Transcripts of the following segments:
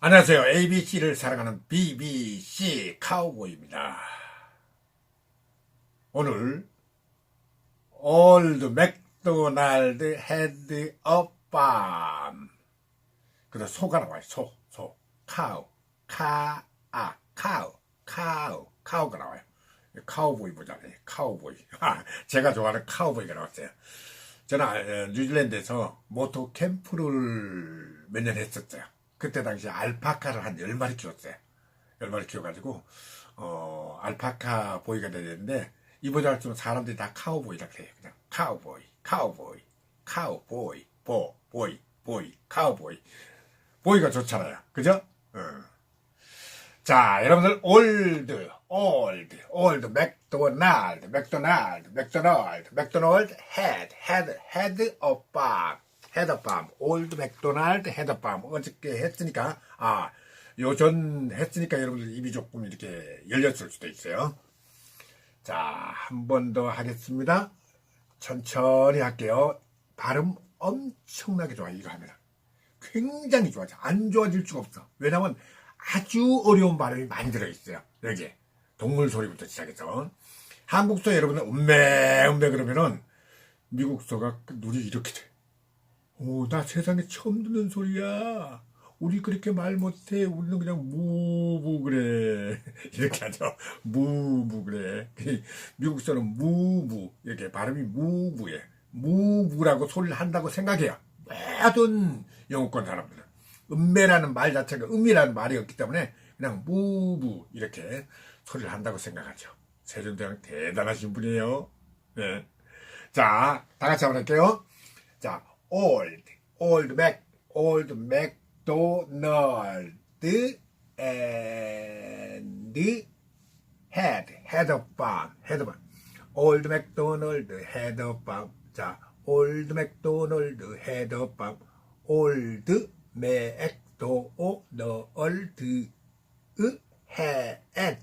안녕하세요. ABC를 사랑하는 BBC 카우보이입니다. 오늘 올드 맥도날드 헤드 업밤 그다 소가 나와요. 소, 소, 카우, 카, 아, 카우, 카우, 카우가 나와요. 카우보이 보잖아요. 카우보이. 아, 제가 좋아하는 카우보이가 나왔어요. 저는 아, 어, 뉴질랜드에서 모토 캠프를 몇 년 했었어요. 그때 당시 알파카를 한 10마리 키웠어요. 10마리 키워가지고, 어, 알파카 보이가 되는데, 이보다 할수록 사람들이 다 카우보이라 그래요. 그냥 카우보이, 카우보이, 카우보이, 보, 보이, 보이, 카우보이. 보이가 좋잖아요. 그죠? 어. 자, 여러분들, 올드, 올드, 올드, 맥도날드, 맥도날드, 맥도날드, 맥도날드, 헤드, 헤드, 헤드 어밤, 헤드 어밤, 올드 맥도날드 헤드 어밤. 어저께 했으니까, 아, 요전 했으니까 여러분들 입이 조금 이렇게 열렸을 수도 있어요. 자, 한 번 더 하겠습니다. 천천히 할게요. 발음 엄청나게 좋아요, 이거 하면. 굉장히 좋아져. 안 좋아질 수가 없어. 왜냐면 아주 어려운 발음이 많이 들어있어요. 여기에. 동물 소리부터 시작해서. 한국서 여러분은 음메, 음메 그러면은 미국서가 눈이 이렇게 돼. 오, 나 세상에 처음 듣는 소리야. 우리 그렇게 말 못해. 우리는 그냥 무무 그래. 이렇게 하죠. 무무 그래. 미국서는 무무. 이렇게 발음이 무무예. 무무라고 소리를 한다고 생각해요. 모든 영어권 사람들은. 음매라는 말 자체가 음이라는 말이 없기 때문에 그냥 무무 이렇게 소리를 한다고 생각하죠. 세종대왕 대단하신 분이에요. 네. 자, 다 같이 한번 할게요. 자, old, old Mac, old MacDonald and had, had a farm, had a farm. old MacDonald had a farm. 자, old MacDonald had a farm. old MacDonald had,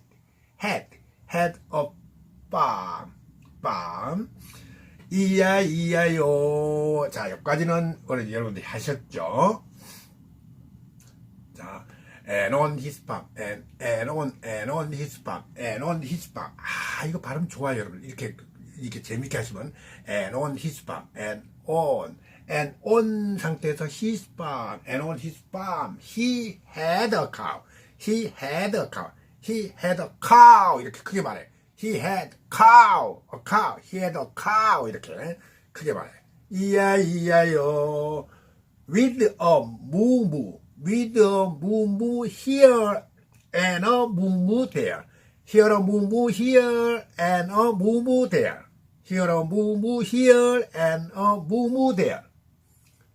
had, had a farm. farm. 이야 이야요. 자, 여기까지는 우리 여러분들이 하셨죠? 자, and on his farm, and, and on, and on his farm, and on his farm. 아, 이거 발음 좋아요, 여러분. 이렇게, 이렇게 재밌게 하시면, and on his farm, and on, and on 상태에서 his farm, and on his farm, he had a cow. He had a cow. He had a cow. 이렇게 크게 말해. He had cow, a cow. He had a cow. 이렇게 크게 말해. 이야 이야요. With a moo. With a moo here and a moo there. Here a moo here and a moo there. Here a moo here and a moo there.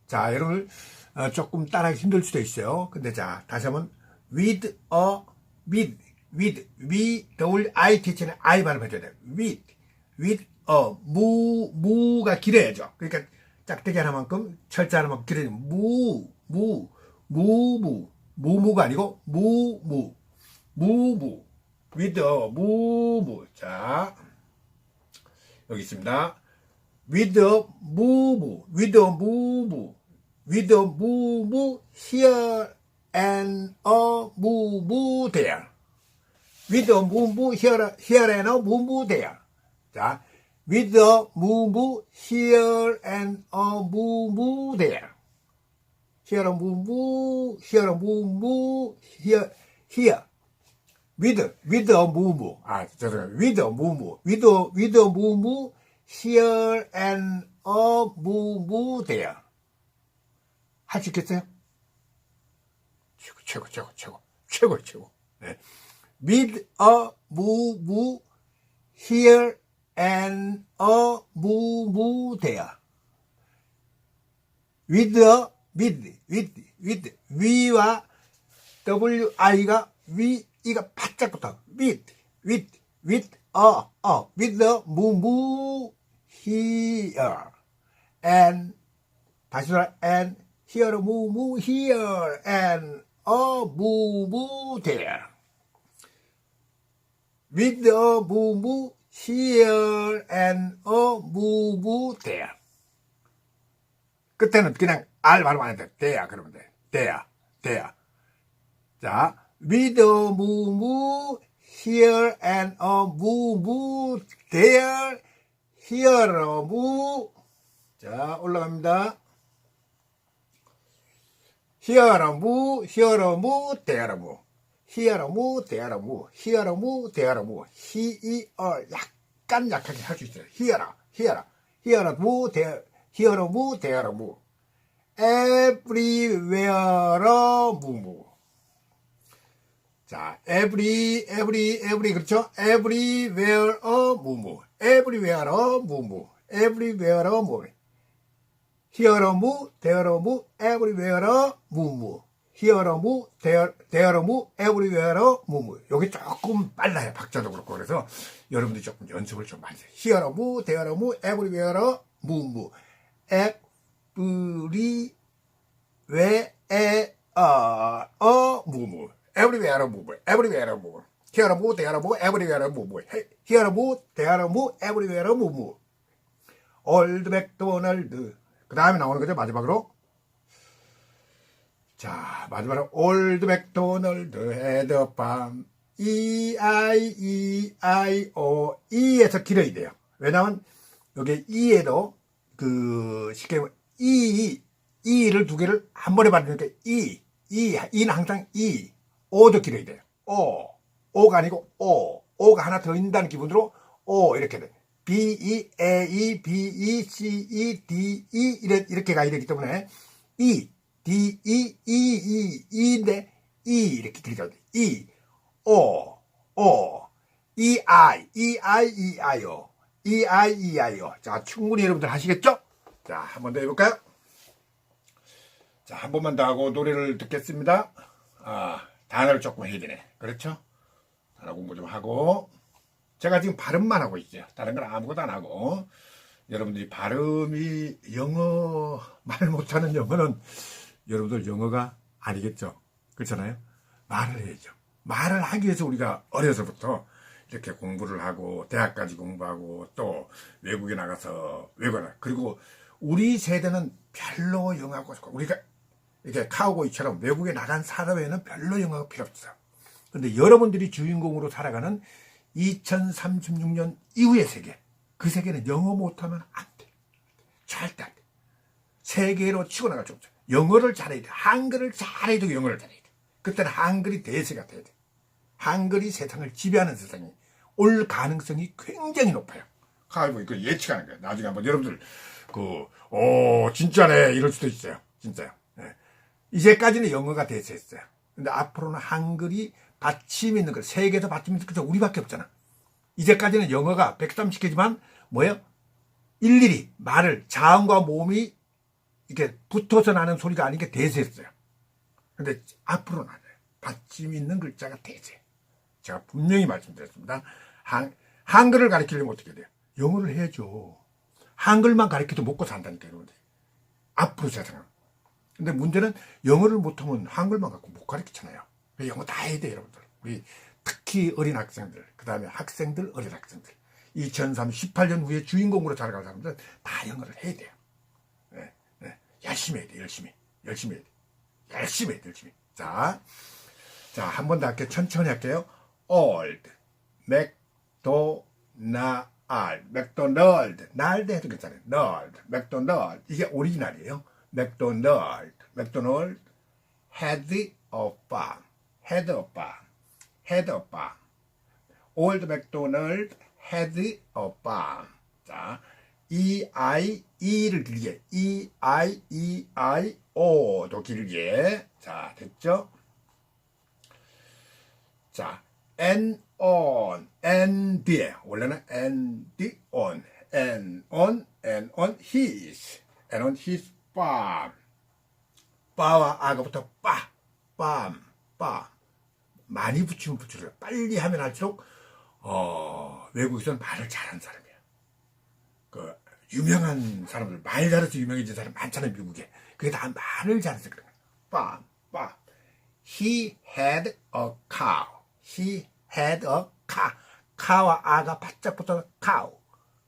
자, 여러분 어, 조금 따라하기 힘들 수도 있어요. 근데 자, 다시 한번 with a with with w i t 는 i 발음 해줘야 돼. with with a 무 무가 길어야죠. 그러니까 짝대기 하나만큼 철자 하나만큼 길어야 무무 무무. 무무가 아니고 무무. 무무. A 무무. 자 여기 있습니다. a 무무. A 무무. A 무무. Here and a 무무 there. With 무무. Here, here and a 무무 there. 자, with a 무무 here and a 무무 there. Here a 무무, here a 무무, here, here. with, with a 무무. 아, 죄송해요. with a 무무. with a, with a 무무 here and a 무무 there. 할 수 있겠어요? 최고, 최고, 최고, 최고, 최고, 최고. 네. with a 무, 무, here and a 무, 무, there. with a, with, with, with, 위와 wi가 위, 이가 바짝 붙어. with, with, with a, a, with a 무, 무, here. and, 다시 돌아, and, here, 무, 무, here, and, a, 무, 무, there. with a 무 here and a 무 there. 끝에는 그냥 R 발음 안 해도 돼야 그러면 돼. 돼야, 돼야. 자, with a 무, 무, here and a 무, 무, there, here a 무. 자, 올라갑니다. here a 무, here a 무, there a 무. here a 무, there a 무. here a 무, there a 무. he, e, r. 약간 약하게 할 수 있어요. here, here, here a 무, there, here a 무, there a 무. everywhere a 무무. 자, every, every, every, 그렇죠? everywhere 무무. everywhere 무무. everywhere 무무. here a 무, there a 무, everywhere a 무 무. here a 무, there, there a 무, everywhere a 무무. 여기 조금 빨라요. 박자도 그렇고. 그래서 여러분들이 조금 연습을 좀 많이 해요. here a 무, there a 무, everywhere a 무무. every, 왜, 에, 어, 어, 무무. everywhere 무무. everywhere 무무. here 무, there 무, everywhere 무무. here 무, there 무, everywhere 무무. 올드 맥도날드. 그 다음에 나오는 거죠, 마지막으로. 자, 마지막으로 올드 맥도날드 헤드밤. E, I, E, I, O, E에서 길어야 돼요. 왜냐면, 여기 E에도, 그, 쉽게, E, E를 두 개를 한 번에 받으니까 E, E, E는 항상 E, O도 길어야 돼요. O, O가 아니고 O, O가 하나 더 있다는 기분으로 O 이렇게 돼. B, E, A, E, B, E, C, E, D, E 이렇게 가야 되기 때문에 E, D, E, E, E, E인데 E 이렇게 돼. E, O, O, E, I, E, I, E, I, O, E, I, E, I, O. 자, 충분히 여러분들 하시겠죠? 자, 한 번 더 해볼까요? 자, 한 번만 더 하고 노래를 듣겠습니다. 아, 단어를 조금 해야 되네. 그렇죠? 단어 공부 좀 하고. 제가 지금 발음만 하고 있죠. 다른 건 아무것도 안 하고. 여러분들이 발음이 영어, 말 못하는 영어는 여러분들 영어가 아니겠죠. 그렇잖아요? 말을 해야죠. 말을 하기 위해서 우리가 어려서부터 이렇게 공부를 하고, 대학까지 공부하고, 또 외국에 나가서, 외국에 나 그리고 우리 세대는 별로 영어하고, 우리가 이렇게 카우보이처럼 외국에 나간 사람에는 별로 영어가 필요 없어요. 근데 여러분들이 주인공으로 살아가는 2036년 이후의 세계, 그 세계는 영어 못하면 안 돼. 절대 안 돼. 세계로 치고 나갈 수 없죠. 영어를 잘해야 돼. 한글을 되고 영어를 잘해야 돼. 그때는 한글이 대세가 돼야 돼. 한글이 세상을 지배하는 세상이 올 가능성이 굉장히 높아요. 가위보 이거 예측하는 거예요. 나중에 한번 여러분들 그, 오, 진짜네. 이럴 수도 있어요. 진짜요. 네. 이제까지는 영어가 대세였어요. 근데 앞으로는 한글이 받침 있는 거, 세계에서 받침 있는 거, 우리밖에 없잖아. 이제까지는 영어가 130개지만, 뭐예요? 일일이 말을, 자음과 모음이 이렇게 붙어서 나는 소리가 아닌 게 대세였어요. 근데 앞으로는 아니에요. 받침 있는 글자가 대세. 제가 분명히 말씀드렸습니다. 한, 한글을 가르치려면 어떻게 돼요? 영어를 해야죠. 한글만 가르쳐도 먹고 산다니까, 여러분들. 앞으로 세상은. 근데 문제는 영어를 못하면 한글만 갖고 못 가르치잖아요. 영어 다 해야 돼, 여러분들. 우리 특히 어린 학생들, 그 다음에 학생들, 어린 학생들. 2018년 후에 주인공으로 자라갈 사람들은 다 영어를 해야 돼요. 열심히 해야 돼, 열심히. 열심히 해야 돼. 열심히 해야 돼, 열심히. 자, 자, 한 번 더 할게요. 천천히 할게요. old, 맥도나, 맥도널드, 날드 해도 괜찮아요. 널드, 맥도널드. 이게 오리지널이에요. 맥도널드, 맥도널드, a farm, had a farm. Old MacDonald had a farm. 자, E, I, E를 길게, E, I, E, I, O도 길게. 자, 됐죠? 자, and on, and the. 원래는 and on, and on, and on his, and on his farm. 빠와 아가부터 빠, 빰, 빠. 많이 붙이면 붙여요. 빨리 하면 할수록, 어, 외국에서는 말을 잘하는. 그, 유명한 사람들, 말 잘해서 유명해진 사람 많잖아요, 미국에. 그게 다 말을 잘해서 그런 거야. 빰, 빰. He had a cow. He had a cow. 카와 아가 바짝 붙어서 cow.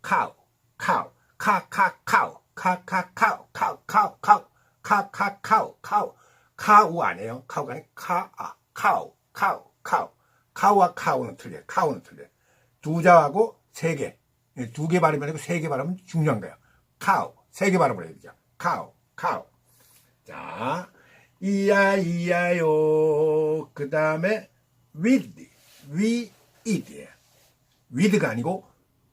cow. cow. 카, 카, cow. 카, 카, cow. cow, cow, cow. 카, 카, cow. cow. 카우 아니에요. 카우가 아니라 카, 아. 카우, 카우, 카우. 카우와 카우는 틀려. 카우는 틀려. 두 자하고 세 개. 두 개 발음이 아니고 세 개 발음은 중요한 거예요. 카우. 세개 발음을 해야 되죠. 카우, 카우. 자, 이야, 이야요. 그 다음에 with, we eat. with가 아니고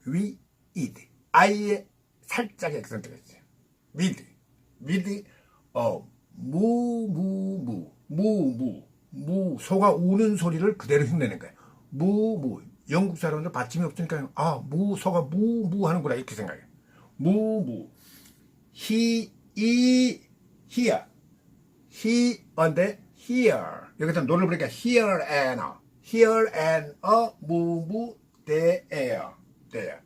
we eat. 아이의 살짝 액센트가 있어요. with, with, 어, 무, 무, 무, 무, 무, 무, 소가 우는 소리를 그대로 흉내낸 거예요. 무, 무. 영국 사람들 받침이 없으니까, 아, 무, 소가 무, 무 하는구나, 이렇게 생각해요. 무, 무. he, e, here. he, 언데, here. 여기서 노를 부르니까 here and here and a, 무, 무, there, there.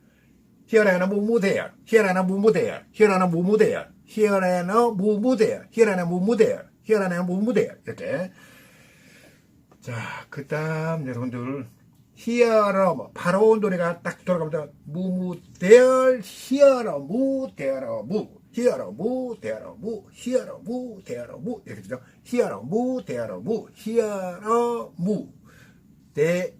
Here and a 무무 there. Here and a 무무 there. Here and a 무무 there. Here and a 무무 there. Here and a 무무 there. Here and a 무무 there. 이렇게. 자, 그 다음 여러분들 히어러 뭐 바로 노래가 딱 돌아가면서 무무 there 히어러 무 there 무 히어러 무 there 무 히어러 무 there 무 이렇게 되죠. 히어러 무 there 무 히어러 무 there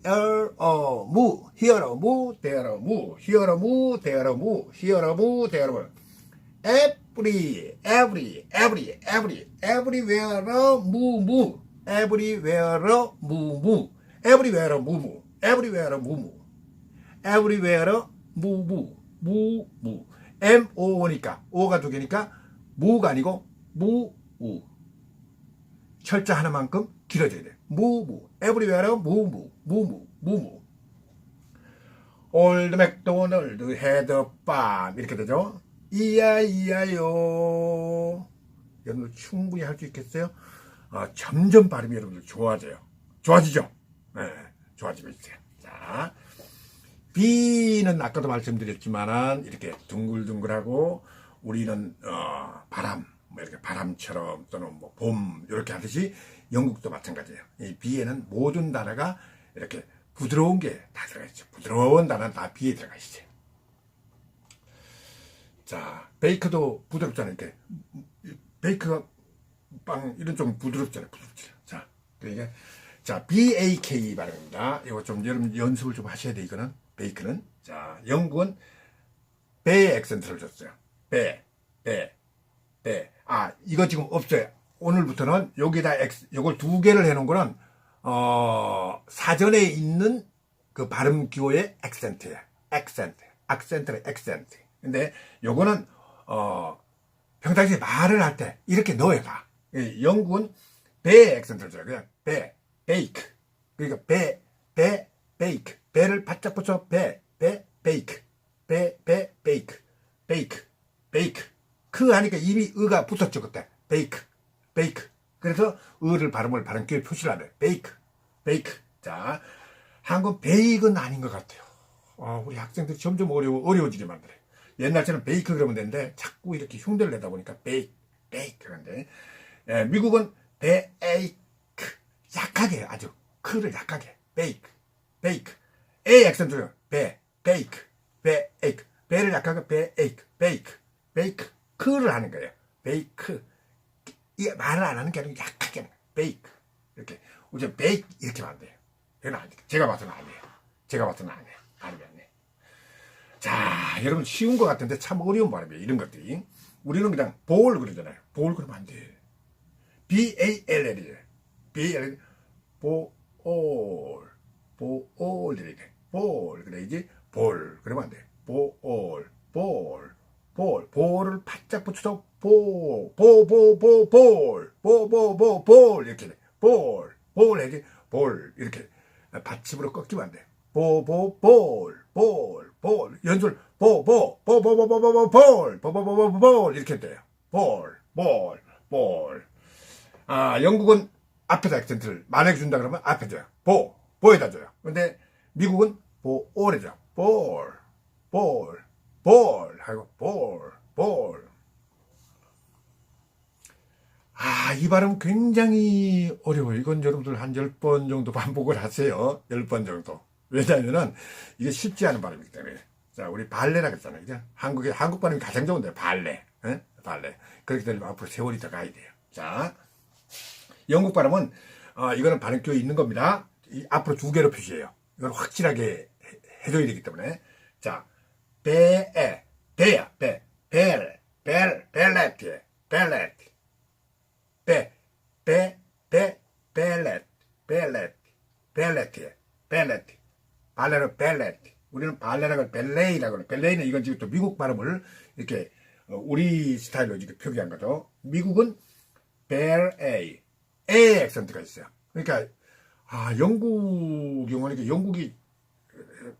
어, 무 히어러 무 there 무 히어러 무 there 무 히어러 무 there 무 every every every every everywhere 무무 everywhere 무무 everywhere 무무 everywhere 무무 everywhere 무무 무무 M O 오니까 O가 두 개니까 무가 아니고 무우 철자 하나만큼 길어져야 돼. 무무 everywhere 무무 무무 무무 올드 맥도널드 헤드밤 이렇게 되죠. 이야 이야요. 여러분들 충분히 할 수 있겠어요? 아, 점점 발음이 여러분들 좋아져요. 좋아지죠? 네, 좋아지고 있어요. 자, B는 아까도 말씀드렸지만은 이렇게 둥글둥글하고 우리는 어, 바람, 뭐 이렇게 바람처럼 또는 뭐 봄 이렇게 하듯이 영국도 마찬가지예요. 이 B에는 모든 단어가 이렇게 부드러운 게 다 들어가 있죠. 부드러운 단어는 다 B에 들어가 있어요. 자, 베이크도 부드럽잖아요. 이렇게 베이크가 빵 이런 좀 부드럽잖아요. 부드럽죠. 자, 그러니까 자 B A K 발음입니다. 이거 좀 여러분 연습을 좀 하셔야 돼. 이거는 베이크는 자 영국은 배의 액센트를 줬어요. 배, 배, 배. 아 이거 지금 없어요. 오늘부터는 여기다 엑 요걸 두 개를 해놓은 거는 어 사전에 있는 그 발음 기호의 액센트예요. 액센트, 액센트의 액센트. 근데 요거는 어 평상시에 말을 할 때 이렇게 넣어야 다. 예, 영국은 배의 액센트를 줘요. 그냥 배, 베이크. 그러니까 배, 배, 베이크. 배를 바짝 붙여 배, 배, 베이크. 배, 배, 베이크. 베이크, 베이크. 그 하니까 이미 의가 붙었죠, 그때. 베이크, 베이크. 그래서 의를 발음을 발음기에 표시를 하래. 베이크, 베이크. 자, 한국 베이크는 아닌 것 같아요. 아, 우리 학생들이 점점 어려워, 어려워지게 만들어요. 옛날처럼 베이크 그러면 되는데 자꾸 이렇게 흉내를 내다 보니까 베이크, 베이크 그런데 예, 미국은 베이크 약하게 아주 크를 약하게 베이크, 베이크 A 액센트요 베, 베이크, 베이크 베를 약하게 베이크, 베이크, 베이크 크를 하는 거예요. 베이크 이게 말을 안 하는 게 아니고 약하게 하는 거예요. 베이크 이렇게 우리 베이크 이렇게 하면 안 돼요. 이건 안 돼. 제가 봐서는 안 돼요. 제가 봐서는 안 돼. 자, 여러분 쉬운 것 같은데 참 어려운 발음이에요. 이런 것들이. 우리는 그냥 볼 그러잖아요. 볼 그러면 안 돼. B-A-L-L이에요. B-A-L, 볼, 볼, 이렇게. 볼, 그래야지. 볼. 그러면 안 돼. 볼, 볼, 볼. 볼을 바짝 붙여서 볼, 볼, 볼, 볼, 볼, 볼, 볼, 볼, 볼. 이렇게 돼. 볼, 볼 해야지. 볼. 이렇게. 받침으로 꺾이면 안 돼. 보, 보, 볼, 볼, 볼. 연출, 보, 보, 보, 보, 보, 보, 보, 보, 볼, 보, 보, 보, 보, 보, 볼. 이렇게 돼요. 볼, 볼, 볼. 아, 영국은 앞에다 액센트를 만약준다 그러면 앞에 줘요. 보, 보에다 줘요. 근데 미국은 보, 줘. 볼, 볼, 볼. 하고, 볼, 볼. 아, 이 발음 굉장히 어려워요. 이건 여러분들 한 10번 정도 반복을 하세요. 10번 정도. 왜냐면은 이게 쉽지 않은 발음이기 때문에. 자, 우리 발레라 그랬잖아요. 그죠? 한국의, 한국 발음이 가장 좋은데, 발레. 예? 발레. 그렇게 되면 앞으로 세월이 더 가야 돼요. 자, 영국 발음은, 어, 이거는 발음교에 있는 겁니다. 이 앞으로 두 개로 표시해요. 이건 확실하게 해- 해줘야 되기 때문에. 자, 배에, 배야, 배, 벨, 벨, 벨레트, 벨레트. 배, 배, 배, 벨레트, 벨레트, 벨레트, 벨레트. 발레는 벨레트. 우리는 발레라고 벨레이라고 그래. 벨레이는 이건 지금 또 미국 발음을 이렇게 어, 우리 스타일로 이렇게 표기한 거죠. 미국은 벨에이, A 액센트가 있어요. 그러니까 아 영국 이게 영국이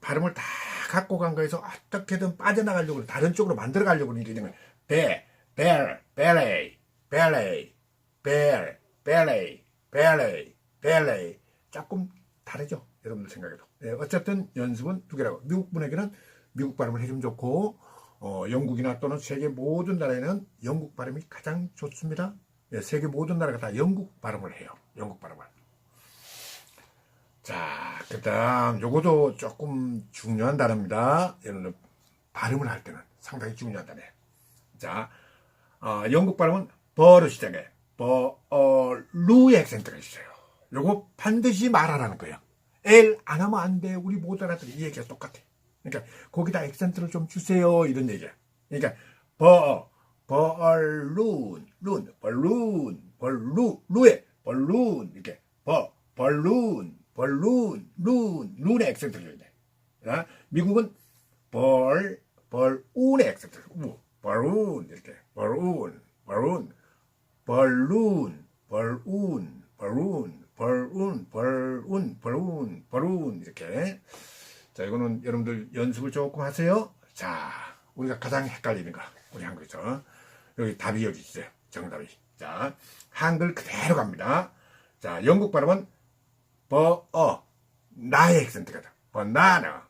발음을 다 갖고 간 거에서 어떻게든 빠져나가려고 다른 쪽으로 만들어 가려고 그러니까 이런 거 벨, 벨, 벨레이, 벨레이, 벨, 벨레이, 벨레이, 벨레이. 조금 다르죠? 여러분들 생각에도. 예, 어쨌든 연습은 두 개라고. 미국 분에게는 미국 발음을 해주면 좋고 어, 영국이나 또는 세계 모든 나라에는 영국 발음이 가장 좋습니다. 예, 세계 모든 나라가 다 영국 발음을 해요 영국 발음을 자, 그 다음, 요거도 조금 중요한 단어입니다. 여러분, 발음을 할 때는 상당히 중요한 단어예요. 자, 어, 영국 발음은 버로 시작해. 버, 어, 루의 액센트가 있어요. 요거 반드시 말하라는 거예요. L 안 하면 안 돼. 우리 모든 아들이 이 얘기가 똑같아. 그러니까, 거기다 액센트를 좀 주세요. 이런 얘기야. 그러니까, 버, 벌룬, 룬, 벌룬, 벌루, 루에, 벌룬, 이렇게, 버, 벌룬, 벌룬, 룬, 룬의 액센트를 줘야 돼. 자, 미국은 벌, 벌운의 액센트, 우, 벌운, 이렇게, 벌운, 벌운, 벌룬, 벌운, 벌운, 벌운, 벌운, 벌운, 벌운, 이렇게. 자, 이거는 여러분들 연습을 조금 하세요. 자, 우리가 가장 헷갈리는 거, 우리 한국에서. 여기 답이 여기 있어요. 정답이. 자, 한글 그대로 갑니다. 자, 영국 발음은 버, 어, 나의 액센트가 다. 버나나.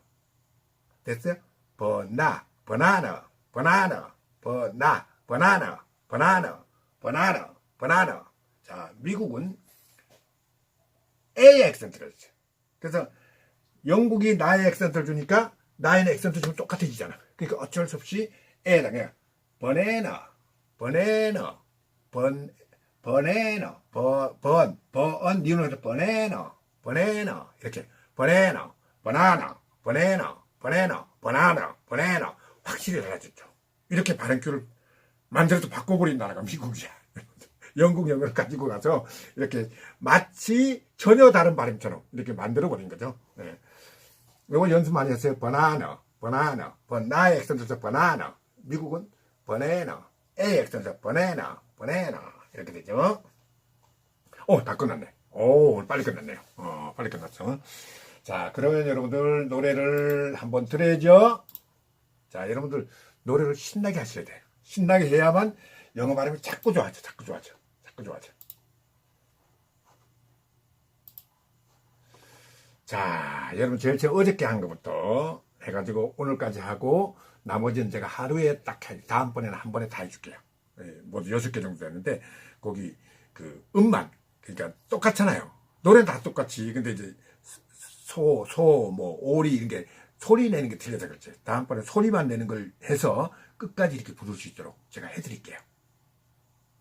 됐어요? 버나, 버나나, 버나나, 버나, 버나나, 버나나, 버나나, 버나나. 자, 미국은 A 액센트가 있어요. 그래서 영국이 나의 액센트를 주니까 나의 액센트 주면 똑같아지잖아. 그러니까 어쩔 수 없이. 그냥 버네나, 버네나, 번, 버네나, 버, 번, 번, 니은에서 버네나, 버네나, 이렇게, 버네나, 버나나, 버네나, 버네나, 버나나, 버네나. 확실히 달라졌죠. 이렇게 발음표를 만들어서 바꿔버린 나라가 미국이야. 영국 영어를 가지고 가서 이렇게 마치 전혀 다른 발음처럼 이렇게 만들어버린 거죠. 예. 이거 연습 많이 했어요. 바나나, 바나나, 나의 액센트에서 바나나. 미국은 바나나, A 액센트에서 바나나, 바나나. 이렇게 되죠. 오, 다 끝났네. 오, 빨리 끝났네요. 어, 빨리 끝났죠. 자, 그러면 여러분들 노래를 한번 들어야죠. 자, 여러분들 노래를 신나게 하셔야 돼요. 신나게 해야만 영어 발음이 자꾸 좋아져, 자꾸 좋아져, 자꾸 좋아져. 자, 여러분 제일 제일 어저께 한 것부터 해가지고 오늘까지 하고 나머지는 제가 하루에 딱 해, 다음번에는 한 번에 다 해줄게요. 예, 모두 여섯 개 정도 되는데 거기 그 음만 그러니까 똑같잖아요. 노래는 다 똑같이 근데 이제 소, 소, 뭐 오리 이런 게 소리 내는 게 틀려서 그렇지. 다음번에 소리만 내는 걸 해서 끝까지 이렇게 부를 수 있도록 제가 해드릴게요.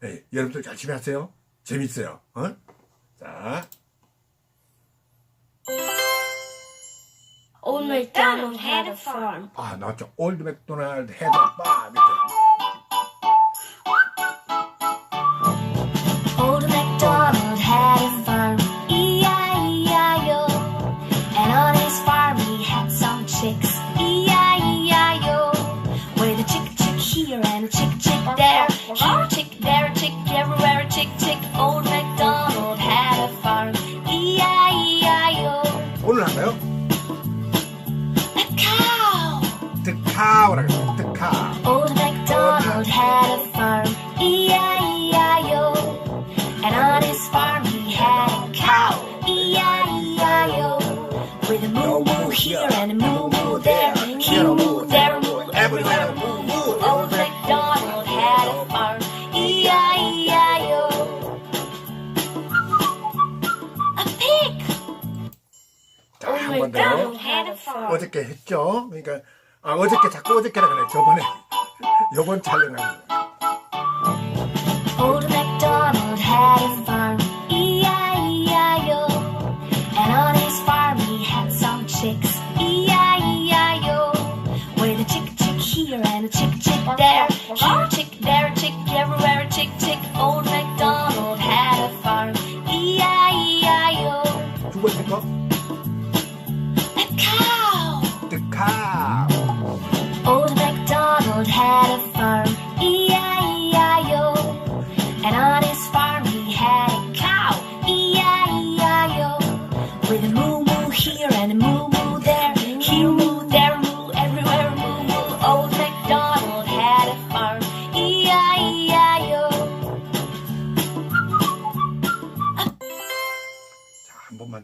예, 여러분들 열심히 하세요. 재밌어요. 어? 자. Old MacDonald had a farm. 아, 나왔죠. 올드 맥도날드 헤드 바 밑에. Old MacDonald had a farm. E-I-E-I-O. And on his farm he had some chicks. E-I-E-I-O. With a chick chick here and a chick chick there. Here 했죠. 그러니까 아, 어저께 자꾸 어저께라 그래. 저번에 요번 촬영한 거.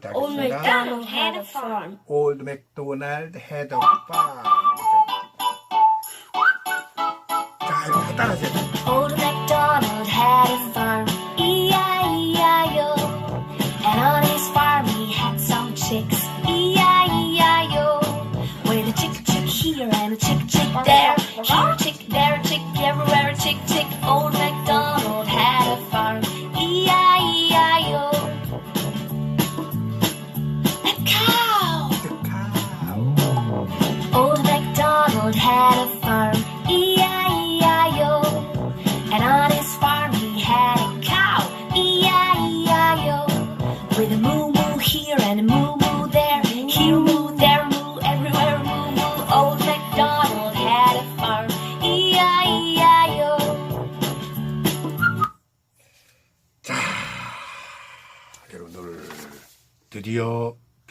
자, 한 번만 더 Old 하겠습니다 MacDonald had a farm. Old MacDonald had a farm 자 이거 다 따라하세요 Old MacDonald had a farm,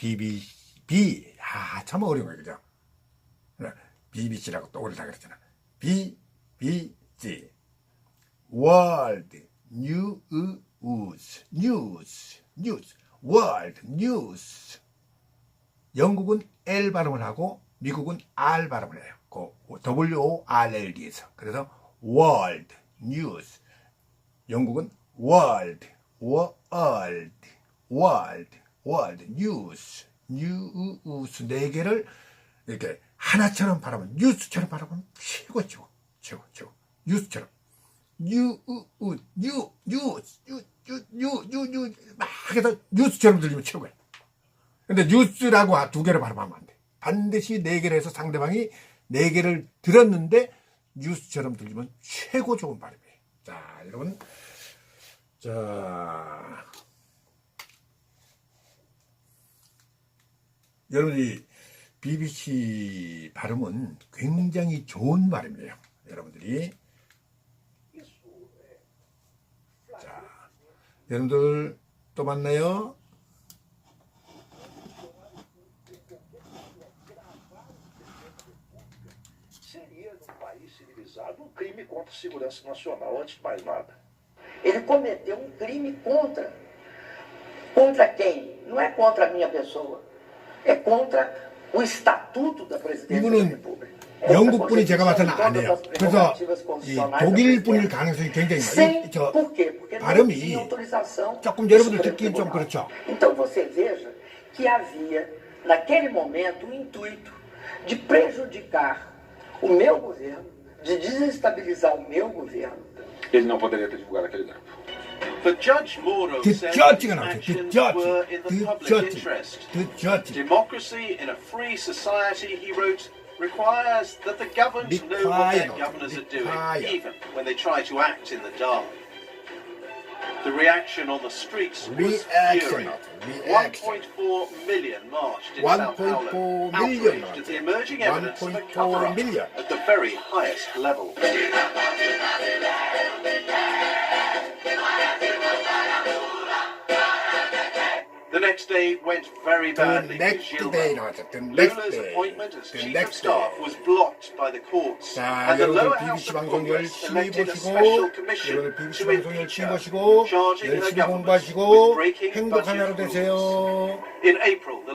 BBC 아, 참 어려운 거예요 그죠 BBC라고 또 오래 다 그랬잖아 BBC World News News News World News 영국은 L 발음을 하고 미국은 R 발음을 해요 그 W-O-R-L-D에서 그래서 World News 영국은 world, world, world, world, news, news 네 개를 이렇게 하나처럼 바라보면 뉴스처럼 바라보면 최고 최고 최고 최고 뉴스처럼 뉴, 뉴, 뉴, 뉴, 뉴, 막 해서 뉴스처럼 들리면 최고야. 근데 뉴스라고 두 개를 바라보면 안 돼. 반드시 네 개를 해서 상대방이 네 개를 들었는데 뉴스처럼 들리면 최고 좋은 발음이에요. 자, 여러분. 자. 여러분이 BBC 발음은 굉장히 좋은 발음이에요. 여러분들이. 자, 여러분들 또 만나요. Um um. É contra o estatuto da presidência da 이분은 República. 영국 분이 제가 Contra 봐서는 안 해요. as 그래서 prerrogativas 이 constitucionais da 독일 분일 presidência. 가능성이 굉장히 Sem, 많아요. 이- 저 por quê? Porque não 발음이 tinha autorização 조금 do 여러분들 Supremo 듣기엔 좀 Tribunal. 그렇죠. Então você veja que havia, naquele momento, o intuito de prejudicar o meu governo, de desestabilizar o meu governo. Ele não poderia ter divulgado aquele grupo. But Judge The said his you know, the actions were in the public interest. Democracy in a free society, he wrote, requires that the governed know what their governors are doing, even when they try to act in the dark. The reaction on the streets was Reaction, reaction. 1.4 million marched in 1.4 Sao Paulo, million outraged at the emerging evidence of a cover-up at the very highest level. The next day went very The badly for next Gilbert. day 나왔죠. The next Lula's day. appointment as The chief of next staff day. was blocked by the courts, 자, and the 여러분들 lower house BBC of 방송 Congress 열심히 elected a 보시고 special commission 여러분들 BBC to 방송 impeach 열심히 her, 보시고 charging her 열심히 government 공부하시고 with breaking 행복한 budget 하루 rules. 되세요. In April, the